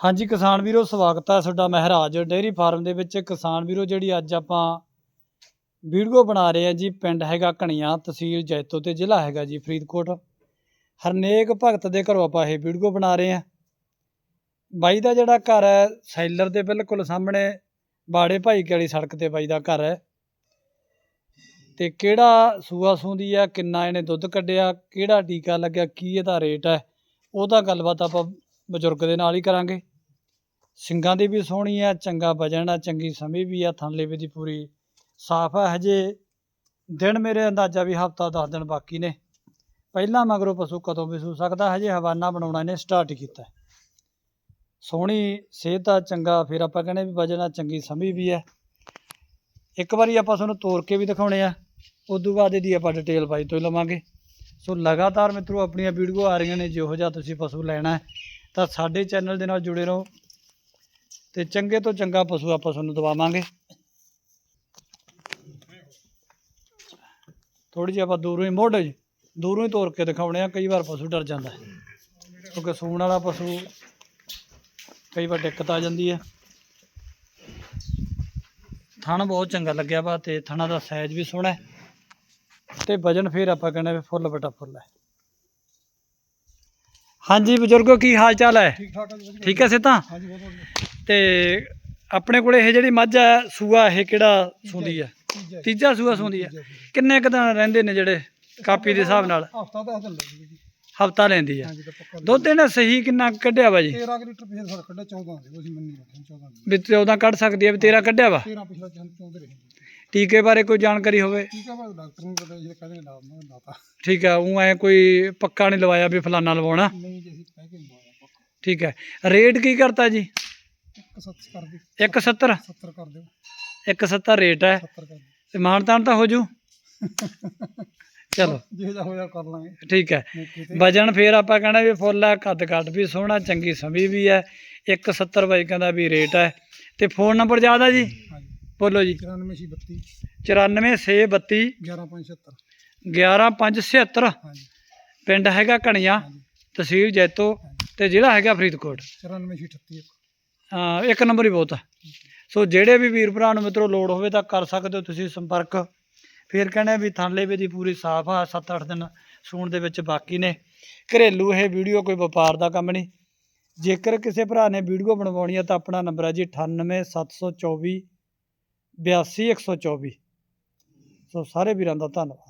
ਹਾਂਜੀ ਕਿਸਾਨ ਵੀਰੋ, ਸਵਾਗਤ ਹੈ ਤੁਹਾਡਾ ਮਹਾਰਾਜ। ਡੇਅਰੀ ਫਾਰਮ ਦੇ ਵਿੱਚ ਕਿਸਾਨ ਵੀਰੋ, ਜਿਹੜੀ ਅੱਜ ਆਪਾਂ ਵੀਡੀਓ ਬਣਾ ਰਹੇ ਆ ਜੀ, ਪਿੰਡ ਹੈਗਾ ਕਣੀਆਂ ਤਹਿਸੀਲ ਜੈਤੋ ਤੇ ਜ਼ਿਲ੍ਹਾ ਹੈਗਾ ਜੀ ਫਰੀਦਕੋਟ। ਹਰਨੇਕ ਭਗਤ ਦੇ ਘਰੋਂ ਆਪਾਂ ਇਹ ਵੀਡੀਓ ਬਣਾ ਰਹੇ ਆ ਬਾਈ ਦਾ ਜਿਹੜਾ ਘਰ ਹੈ, ਸੈਲਰ ਦੇ ਬਿਲਕੁਲ ਸਾਹਮਣੇ, ਬਾੜੇ ਭਾਈ ਵਾਲੀ ਸੜਕ ਤੇ ਬਾਈ ਦਾ ਘਰ ਹੈ। ਤੇ ਕਿਹੜਾ ਸੂਆ ਸੂੰਦੀ ਆ, ਕਿੰਨਾ ਇਹਨੇ ਦੁੱਧ ਕੱਢਿਆ, ਕਿਹੜਾ ਟੀਕਾ ਲੱਗਿਆ, ਕੀ ਇਹਦਾ ਰੇਟ ਹੈ, ਉਹਦਾ ਗੱਲਬਾਤ ਆਪਾਂ ਬਜ਼ੁਰਗ ਦੇ ਨਾਲ ਹੀ ਕਰਾਂਗੇ। ਸਿੰਗਾਂ ਦੀ ਵੀ ਸੋਹਣੀ ਆ, ਚੰਗਾ ਵਜਣ ਆ, ਚੰਗੀ ਸਮੀ ਵੀ ਆ ਥਣਲੇ ਵੀ ਦੀ ਪੂਰੀ ਸਾਫ਼ ਆ। ਹਜੇ ਦਿਨ ਮੇਰੇ ਅੰਦਾਜ਼ਾ ਵੀ ਹਫਤਾ 10 ਦਿਨ ਬਾਕੀ ਨੇ। ਪਹਿਲਾਂ ਮਗਰੋਂ ਪਸ਼ੂ ਕਦੋਂ ਵੀ ਸੂ ਸਕਦਾ, ਹਜੇ ਹਵਾਨਾ ਬਣਾਉਣਾ ਇਹਨੇ ਸਟਾਰਟ ਕੀਤਾ। ਸੋਹਣੀ ਸਿਹਤ ਆ, ਚੰਗਾ, ਫਿਰ ਆਪਾਂ ਕਹਿੰਦੇ ਵੀ ਵਜਣ ਆ, ਚੰਗੀ ਸਮੀ ਵੀ ਹੈ ਇੱਕ ਵਾਰੀ ਆਪਾਂ ਤੁਹਾਨੂੰ ਤੋੜ ਕੇ ਵੀ ਦਿਖਾਉਣੇ ਆ। ਉਦੋਂ ਬਾਅਦ ਇਹਦੀ ਆਪਾਂ ਡਿਟੇਲ ਬਾਈ ਤੋਂ ਹੀ ਲਵਾਂਗੇ। ਸੋ ਲਗਾਤਾਰ ਮਿੱਤਰੋ, ਆਪਣੀਆਂ ਵੀਡੀਓ ਆ ਰਹੀਆਂ ਨੇ, ਜਿਹੋ ਜਿਹਾ ਤੁਸੀਂ ਪਸ਼ੂ ਲੈਣਾ ਹੈ। ਤਾਂ ਸਾਡੇ ਚੈਨਲ ਦੇ ਨਾਲ ਜੁੜੇ ਰਹੋ ਤੇ ਚੰਗੇ ਤੋਂ ਚੰਗਾ ਪਸ਼ੂ ਆਪਾਂ ਤੁਹਾਨੂੰ ਦਵਾਵਾਂਗੇ। ਥੋੜੀ ਜਿਹੀ ਆਪਾਂ ਦੂਰੋਂ ਹੀ ਮੋਢ ਦੂਰੋਂ ਹੀ ਤੋਰ ਕੇ ਦਿਖਾਉਣੇ ਆ, ਕਈ ਵਾਰ ਪਸ਼ੂ ਡਰ ਜਾਂਦਾ ਕਿਉਂਕਿ ਸੂਣ ਵਾਲਾ ਪਸ਼ੂ ਕਈ ਵਾਰ ਦਿੱਕਤ ਆ ਜਾਂਦੀ ਹੈ। ਥਣ ਬਹੁਤ ਚੰਗਾ ਲੱਗਿਆ ਵਾ ਤੇ ਥਣਾ ਦਾ ਸਾਈਜ਼ ਵੀ ਸੋਹਣਾ ਹੈ ਤੇ ਵਜਨ ਫਿਰ ਆਪਾਂ ਕਹਿੰਦੇ ਵੀ ਫੁੱਲ ਬਟਾ ਫੁੱਲ ਹੈ। ਹਾਂਜੀ ਬਜ਼ੁਰਗੋ ਕੀ ਹਾਲ ਚਾਲ ਹੈ? ਠੀਕ ਠਾਕ ਹੈ ਠੀਕ ਸਿੱਧਾ? ਹਾਂਜੀ ਬਹੁਤ ਵਧੀਆ। ਤੇ ਆਪਣੇ ਕੋਲੇ ਇਹ ਜਿਹੜੀ ਮੱਝ ਹੈ ਸੂਆ ਇਹ ਕਿਹੜਾ ਸੂੰਦੀ ਹੈ? ਤੀਜਾ ਤੀਜਾ ਸੂਆ ਸੂੰਦੀ ਹੈ? ਕਿੰਨੇ ਕੁ ਦਿਨ ਰਹਿੰਦੇ ਨੇ ਜਿਹੜੇ ਕਾਪੀ ਦੇ ਹਿਸਾਬ ਨਾਲ? ਹਫਤਾ ਜੀ। ਲੈਂਦੀ ਹੈ। ਹਾਂਜੀ ਤਾਂ ਪੱਕਾ ਦੁੱਧ ਇਹਨੇ ਸਹੀ ਕਿੰਨਾ ਕੁ ਕੱਢਿਆ ਵਾ ਜੀ? 13 ਲੀਟਰ ਪਿਛਲੇ ਸਾਲ ਕੱਢਿਆ 14 ਦੇ ਅਸੀਂ ਮੰਨੀ ਬੈਠੇ 14 ਦੇ। ਵੀ 14 ਕੱਢ ਸਕਦੀ ਹੈ ਵੀ ਤੇਰਾ ਕੱਢਿਆ ਵਾ? 13 ਪਿਛਲਾ ਚੰਦ ਚੌਂਦੇ ਰਹੇ। ਟੀਕੇ ਬਾਰੇ ਕੋਈ ਜਾਣਕਾਰੀ ਹੋਵੇ? ਠੀਕ ਆ ਮੈਂ ਡਾਕਟਰ ਨੂੰ ਪਤਾ ਜਿਹੜੇ ਕਹਿੰਦੇ ਲਾਭ ਨਾ ਲਾਤਾ ਠੀਕ ਹੈ ਉਹ ਐ ਕੋਈ ਪੱਕਾ ਨਹੀਂ ਲਵਾਇਆ ਵੀ ਫਲਾਨਾ ਲਵਾਉਣਾ? ਨਹੀਂ ਜੀ ਅਸੀਂ ਕਹਿ ਕੇ ਲਵਾਇਆ ਪੱਕਾ। ਠੀਕ ਹੈ ਰੇਟ ਕੀ ਕਰਤਾ ਜੀ? ਇੱਕ ਸੱਤ ਕਰ ਦੇ 170 70 ਕਰ ਦਿਓ। 170 ਰੇਟ ਹੈ। 70 ਕਰ ਦਿਓ। ਤੇ ਮਾਨਤਾਨ ਤਾਂ ਹੋ ਜੂ? ਚਲੋ। ਜਿਹੋ ਜਿਹਾ ਹੋਇਆ ਕਰ ਲਾਂਗੇ। ਠੀਕ ਹੈ। ਵਜਨ ਫੇਰ ਆਪਾਂ ਕਹਿਣਾ ਵੀ ਫੁੱਲ ਹੈ ਕੱਦ ਕੱਟ ਵੀ ਸੋਹਣਾ ਚੰਗੀ ਸਮੀ ਵੀ ਹੈ। 170 ਬਾਈ ਕਹਿੰਦਾ ਵੀ ਰੇਟ ਹੈ। ਤੇ ਫੋਨ ਨੰਬਰ ਆ ਜੀ? ਬੋਲੋ ਜੀ। 94 ਸੀ 32 94632 11576 11576 ਹਾਂਜੀ। ਪਿੰਡ ਹੈਗਾ ਕਣੀਆਂ ਤਹਿਸੀਲ ਜੈਤੋ ਤੇ ਜ਼ਿਲ੍ਹਾ ਹੈਗਾ ਫਰੀਦਕੋਟ। 94 ਸੀ 38 ਹਾਂ ਇੱਕ ਨੰਬਰ ਹੀ ਬਹੁਤ ਆ। ਸੋ ਜਿਹੜੇ ਵੀ ਵੀਰ ਭਰਾ ਨੂੰ ਮਿੱਤਰੋ ਲੋੜ ਹੋਵੇ ਤਾਂ ਕਰ ਸਕਦੇ ਹੋ ਤੁਸੀਂ ਸੰਪਰਕ। ਫਿਰ ਕਹਿੰਦੇ ਵੀ ਥਾਂਲੇ ਵੀ ਦੀ ਪੂਰੀ ਸਾਫ਼ ਆ 7-8 ਦਿਨ ਸੂਣ ਦੇ ਵਿੱਚ ਬਾਕੀ ਨੇ। ਘਰੇਲੂ ਇਹ ਵੀਡੀਓ ਕੋਈ ਵਪਾਰ ਦਾ ਕੰਮ ਨਹੀਂ। ਜੇਕਰ ਕਿਸੇ ਭਰਾ ਨੇ ਵੀਡੀਓ ਬਣਵਾਉਣੀ ਹੈ ਤਾਂ ਆਪਣਾ ਨੰਬਰ ਹੈ ਜੀ 98724 82124 ਸੋ ਸਾਰੇ ਵੀਰਾਂ ਦਾ ਧੰਨਵਾਦ।